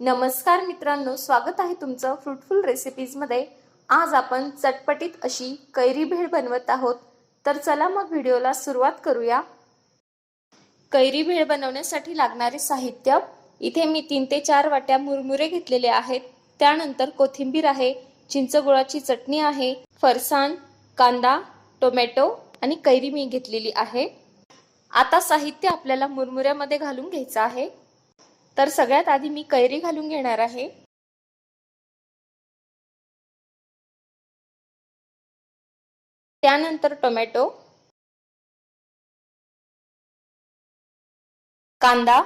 नमस्कार मित्रांनो स्वागत आहे तुमचं फ्रुटफुल रेसिपीजमध्ये आज आपण चटपटीत अशी कैरी भेळ बनवत आहोत. तर चला मग व्हिडिओला सुरुवात करूया. कैरी भेळ बनवण्यासाठी लागणारे साहित्य इथे मी तीन ते चार वाट्या मुरमुरे घेतलेले आहेत. त्यानंतर कोथिंबीर आहे चिंचगुळाची चटणी आहे फरसाण कांदा टोमॅटो आणि कैरी मी घेतलेली आहे. आता साहित्य आपल्याला मुरमुऱ्यामध्ये घालून घ्यायचं आहे. तर सगळ्यात आधी मी कैरी घालून घेणार आहे. त्यानंतर टोमॅटो. कांदा.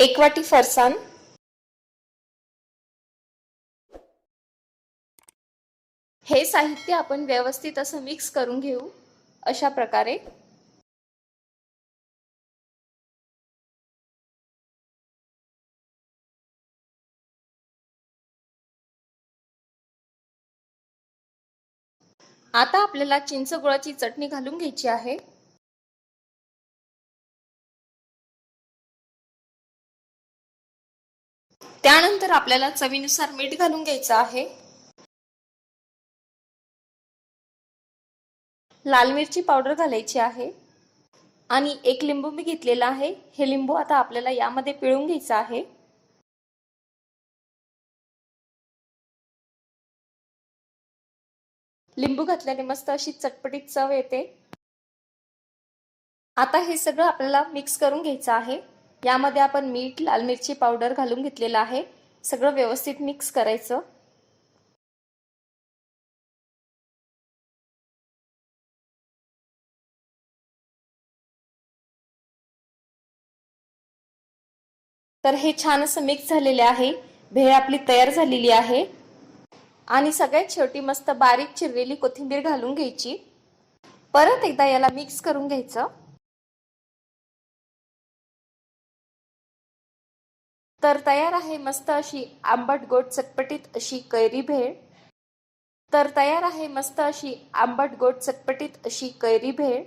एक वाटी फरसाण. हे साहित्य आपण व्यवस्थित असं मिक्स करून घेऊ अशा प्रकारे. आता आपल्याला चिंच गुळाची चटणी घालून घ्यायची आहे. त्यानंतर आपल्याला चवीनुसार मीठ घालून घ्यायचं आहे. लाल मिरची पावडर घालायची आहे. आणि एक लिंबू मी घेतलेला आहे. हे लिंबू आता आपल्याला यामध्ये पिळून घ्यायचं आहे. लिंबू घातल्याने मस्त अशी चटपटीत चव येते. आता हे सगळं आपल्याला मिक्स करून घ्यायचं आहे. यामध्ये आपण मीठ लाल मिरची पावडर घालून घेतलेलं आहे. सगळं व्यवस्थित मिक्स करायचं. तर हे छान असं मिक्स झालेले आहे. भेळ आपली तयार झालेली आहे. आणि सगळ्यात शेवटी मस्त बारीक चिरलेली कोथिंबीर घालून घ्यायची. परत एकदा याला मिक्स करून घ्यायचं. तर तयार आहे मस्त अशी आंबट गोड चटपटीत अशी कैरी भेळ. तर तयार आहे मस्त अशी आंबट गोड चटपटीत अशी कैरी भेळ.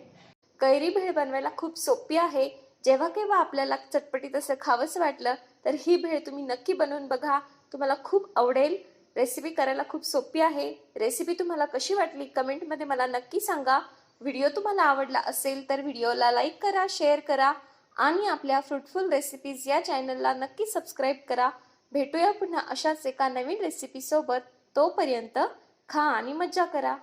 कैरी भेळ बनवायला खूप सोपी आहे. जेव्हा केव्हा आपल्याला चटपटीत असं खावंसं वाटलं तर ही भेळ तुम्ही नक्की बनवून बघा. तुम्हाला खूप आवडेल. रेसिपी करायला खूप सोपी आहे. रेसिपी तुम्हाला कशी वाटली? कमेंटमध्ये मला नक्की सांगा. व्हिडिओ तुम्हाला आवडला असेल तर व्हिडिओला लाईक करा शेअर करा आणि आपल्या फ्रुटफुल रेसिपीज या चॅनलला नक्की सबस्क्राईब करा. भेटूया पुन्हा अशाच एका नवीन रेसिपीसोबत तोपर्यंत खा आणि मज्जा करा.